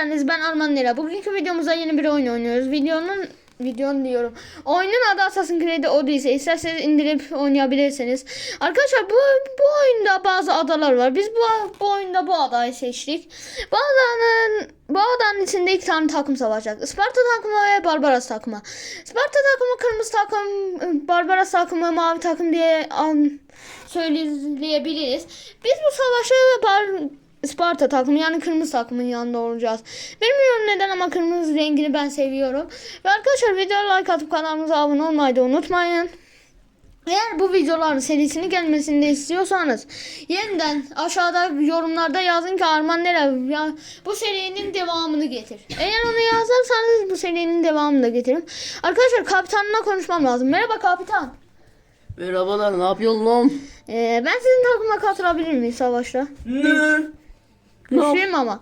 geldiniz. Ben Arman Nera. Bugünkü videomuzda yeni bir oyun oynuyoruz. Videonun videonun diyorum. Oyunun adı Assassin's Creed Odyssey. İsterseniz indirip oynayabilirsiniz. Arkadaşlar bu bu oyunda bazı adalar var. Biz bu, bu oyunda bu adayı seçtik. Bu adanın bu adanın içinde iki tane takım savaşacak. Isparta takımı ve Barbaros takımı. Isparta takımı kırmızı takım, Barbaros takımı mavi takım diye an, söyleyebiliriz. Biz bu savaşı Bar Sparta takımı yani kırmızı takımın yanında olacağız. Bilmiyorum neden ama kırmızı rengini ben seviyorum. Ve arkadaşlar videoya like atıp kanalımıza abone olmayı da unutmayın. Eğer bu videoların serisini gelmesini de istiyorsanız yeniden aşağıda yorumlarda yazın ki Arman nere ya bu serinin devamını getir. Eğer onu yazarsanız bu serinin devamını da getirin. Arkadaşlar kapitanla konuşmam lazım. Merhaba kapitan. Merhabalar ne yapıyorsun lan? Ee, ben sizin takıma katılabilir miyim savaşta? Ne? Güçlüyüm ama.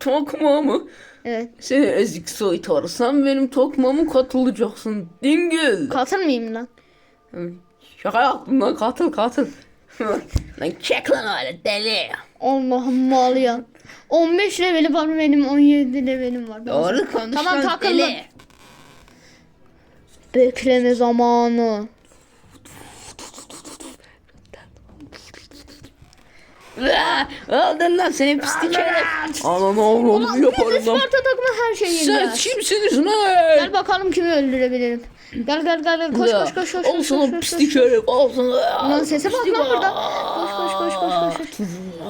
Tokma mı? Evet. Seni ezik soytarsan benim tokmamı katılacaksın. Dingil. Katılmayayım lan. Şaka yaptım lan katıl katıl. lan çek lan öyle deli. Allah'ım mal ya. 15 leveli var benim 17 levelim var. Doğru konuş Tamam, lan deli. Bekleme zamanı. Aldın lan seni pislik herif. Ana ne olur Biz yaparım lan. Sparta takımı her şeyi Sen yeneceğiz. kimsiniz lan? Gel bakalım kimi öldürebilirim. Gel gel gel gel koş koş koş koş Al sana pislik herif. Al sana. Lan sese bak lan burada. Koş koş koş koş koş.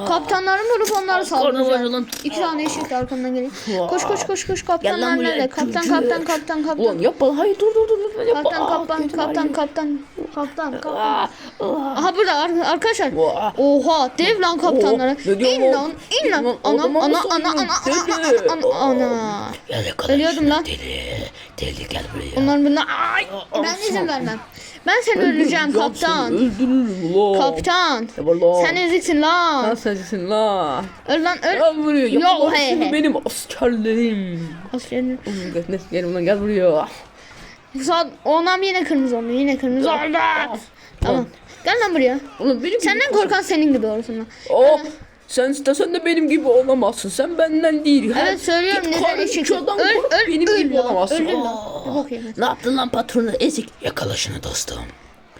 Kaptanlarım vurup onları saldıracağım. İki tane eşit arkamdan geliyor. Koş koş koş koş kaptanlar nerede? Kaptan kaptan kaptan kaptan. Ulan yapma. Hayır dur dur dur. yapma. Kaptan Aa, kaptan kaptan var. kaptan kaptan kaptan. Aa, aa. Aha burada ar- arkadaşlar. Oha dev lan diyor İn lan? in lan. Ana ana ana ana ana ana ana Ölüyordum lan. Deli. Deli gel buraya. Onlar bunlar. Ay, ben izin vermem. Ben seni öldüreceğim kaptan. Öldürürüm lan. Kaptan. Ne lan? Sen eziksin lan. Sen sensin lan. Öl lan öl. Gel buraya. Yo, Yapma he, he. benim askerlerim. Oğlum, Gel, gel ulan gel buraya. Sağ, ondan yine kırmızı oldu. Yine kırmızı oldu. Tamam. Gel lan buraya. Oğlum benim Senden korkan senin gibi olsun lan. Oh, sen istesen de benim gibi olamazsın. Sen benden değil. Evet söylüyorum Git neden karın eşik. çoğdan Öl kork, öl benim öl gibi lan. olamazsın. Lan. Aa. Bakayım. Ne yaptın lan patronu ezik? Yakala şunu dostum.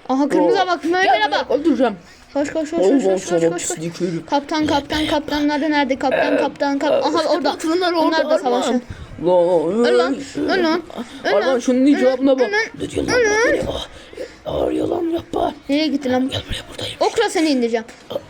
Aha kırmızıya bak. Gel Möylere buraya, bak. Öldüreceğim. Koş koş koş koş Allah koş koş sana koş. koş. pislik herif. Kaptan kaptan kaptanları nerede? Kaptan kaptan kaptan. Aha orada. Patronlar Onlar da savaşıyor. Lan Öl lan. Öl lan. Öl lan. şunun icabına bak. Öl lan. Ne diyor lan? Ne diyor? Ağrıyor lan yapma. Nereye gitti lan? Gel buraya buradayım. Okla seni indireceğim.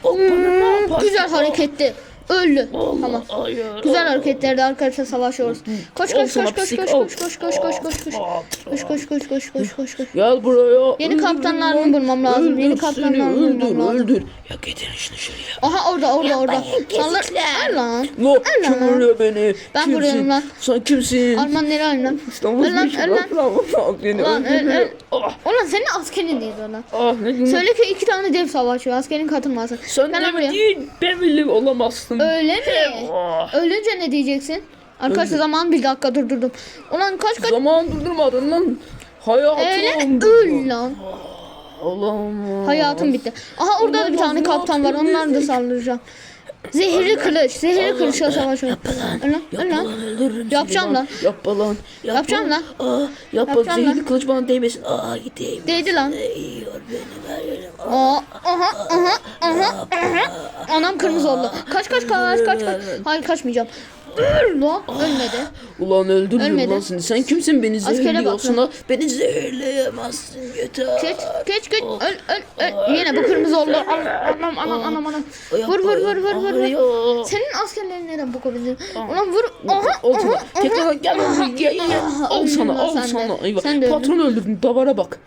Bana ne yaparsın? Güzel hareketti. Öldü. Allah, Tamam. Hayır. Güzel hareketlerde arkadaşlar savaşıyoruz. Koş Al koş koş koş pislik, koş al. koş koş koş koş koş koş. Al. Koş koş koş koş koş koş koş. Gel buraya. Yeni kaptanlarını bulmam lazım. Yeni kaptanlarını bulmam lazım. Öldür. Ya getirin şunu şuraya. Aha orada orada orada. Sallar. Al lan. Al kim vuruyor beni? Ben vuruyorum lan. Sen kimsin? Arman nereye al lan? İstanbul Öl lan öl lan. bırak lan. Bırak beni Lan, öl, öl. Ah, Ulan senin askerin değil lan. ah ne? Söyle ki iki tane dev savaşıyor. Askerin katılmasın. Sen lan de buraya. değil. Ben bile olamazsın. Öyle mi? Ölünce ne diyeceksin? Arkadaşlar zaman bir dakika durdurdum. Ulan kaç kaç. Zaman durdurmadın lan. Hayatım. Öyle? Öl lan. Allah'ım. Hayatım bitti. Aha orada da bir tane kaptan var. Onları da saldıracağım. Zehirli kılıç. Zehirli kılıçla savaşıyorum. Öl lan. Yapma lan. lan Yapacağım lan. Yapma lan. Yapacağım lan. Aa, yapma. Yapacağım Zehirli lan. kılıç bana değmesin. Aa gideyim. Değdi lan. Yiyor beni veririm. Aa, aha aha aha aha. Anam kırmızı oldu. Kaç kaç kaç kaç kaç. Hayır kaçmayacağım. Öl lan. Ölmedi. Ulan öldürürüm Ölmedi. lan seni. Sen kimsin beni Askere zehirliyorsun bak ha? Beni zehirleyemezsin yeter. Geç geç geç. Öl öl öl. Yine bu kırmızı oldu. Al- Anam anam anam anam. Vur vur vur vur vur. vur. Senin askerlerin neden bu kadar? Ulan vur. Aha Al sana. aha. Tekrar gel lan. Gel gel. Al öldün sana lan al sen de. sana. Eyvah. Sen de öldün. Patron öldürdün. Davara bak.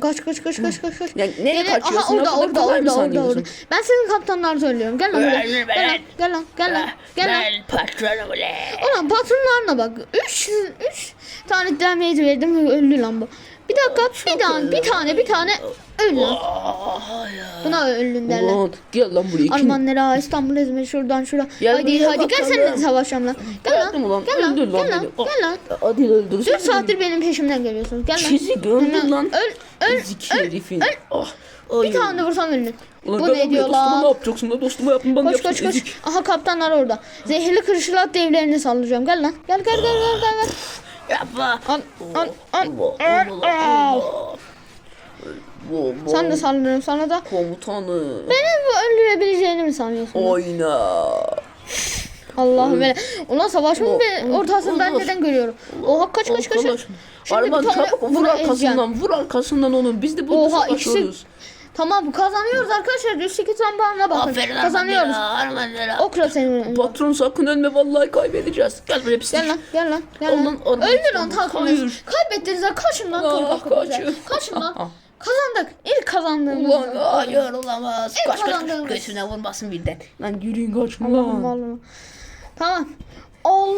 Kaç kaç kaç kaç kaç kaç. Ya nereye Gel- kaçıyorsun? Aha orada orada orada orada orada. Ben senin kaptanları söylüyorum. Gel lan buraya. Gel lan gel lan gel lan gel lan. Ben patronum le. Ulan patronlarına bak. 3 3 tane damage verdim öldü lan bu. Bir dakika bir tane bir tane bir tane öl lan. Buna ölün derler. Ulan gel lan buraya. Almanlara İstanbul İzmir şuradan şura. Gel hadi buraya hadi gel bakalım. seninle savaşacağım lan. Gel lan. Ulan. Gel lan. Öldür lan Gel lan. beni. Gel lan. Hadi öldür. 4 saattir benim peşimden geliyorsunuz. Gel lan. Çizi gördün Hemen lan. Öl öl. Ezik herifin. Ah. Bir tane de vursam ölür. Ulan Bu gel ne lan buraya, diyor Dostuma ne lan? yapacaksın lan? Dostuma yapın bana Koş koş koş. ezik. Aha kaptanlar orada. Zehirli kırışılat devlerini sallayacağım. Gel lan. Gel gel gel gel gel. gel. Yapma. Sen de sallıyorum sana da. Komutanı. Beni bu öldürebileceğini mi sanıyorsun? Oyna. Allah'ım beni. Ulan savaşın Allah, ortasını ben neden görüyorum? Oha kaç kaç kaç. Şimdi Arman çabuk vur arkasından. Vur arkasından onun. Biz de burada Oha, ikisi- savaşıyoruz. Tamam kazanıyoruz arkadaşlar. 108 puanla bakın. Kazanıyoruz. Armanlara. Okra seni. Patron sakın ölme vallahi kaybedeceğiz. Gel buraya pislik. Gel lan gel lan gel lan. lan, lan. Öldür lan takımı. Hayır. Kaybettiniz lan kaçın lan. Ah, korkak köpekler. kaçın. Kaçın Ah, lan. ah. Kazandık. İlk kazandığımız. Ulan hayır olamaz. En Kaç kaç kazandığımız. göğsüne vurmasın birden. Lan yürüyün kaçın lan. Allah'ım. Tamam. All,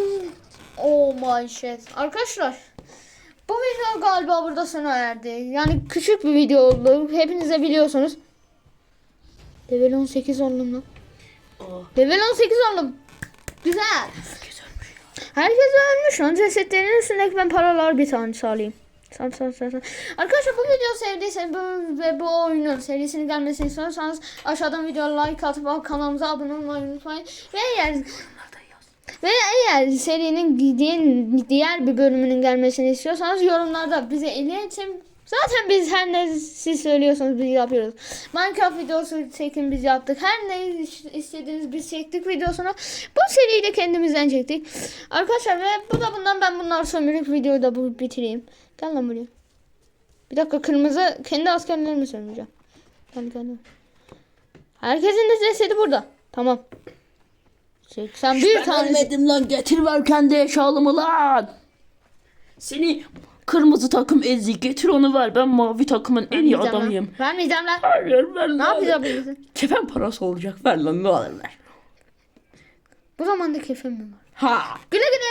oh my shit. Arkadaşlar. Bu video galiba burada sona erdi. Yani küçük bir video oldu. Hepiniz de biliyorsunuz. Level 18 oldum lan. Oh, Level 18 oldum. Güzel. Herkes ölmüş lan. Cesetlerin üstündeki ben paralar bir tane salayım. Sal sal sal sal. Arkadaşlar bu videoyu sevdiyseniz bu, ve bu oyunun serisinin gelmesini istiyorsanız aşağıdan videoya like atıp kanalımıza abone olmayı unutmayın. Ve eğer ve eğer serinin diğer, diğer bir bölümünün gelmesini istiyorsanız yorumlarda bize iletin. Zaten biz her ne siz söylüyorsanız biz yapıyoruz. Minecraft videosu çekin biz yaptık. Her ne istediğiniz biz çektik videosunu. Bu seriyi de kendimizden çektik. Arkadaşlar ve bu da bundan ben bunlar sömürüp videoyu da bu bitireyim. Gel lan buraya. Bir dakika kırmızı kendi askerlerimi sömüreceğim. Gel gel. Herkesin de cesedi burada. Tamam. 81 Ben tane. lan getir ver kendi eşyalımı lan. Seni kırmızı takım ezik getir onu ver. Ben mavi takımın en iyi Vermeyeceğim lan. adamıyım. Vermeyeceğim lan. Hayır ver lan. Ne biliyorsun? Kefen parası olacak ver lan ne olur ver. Bu zamanda kefim mi var? Ha. Güle güle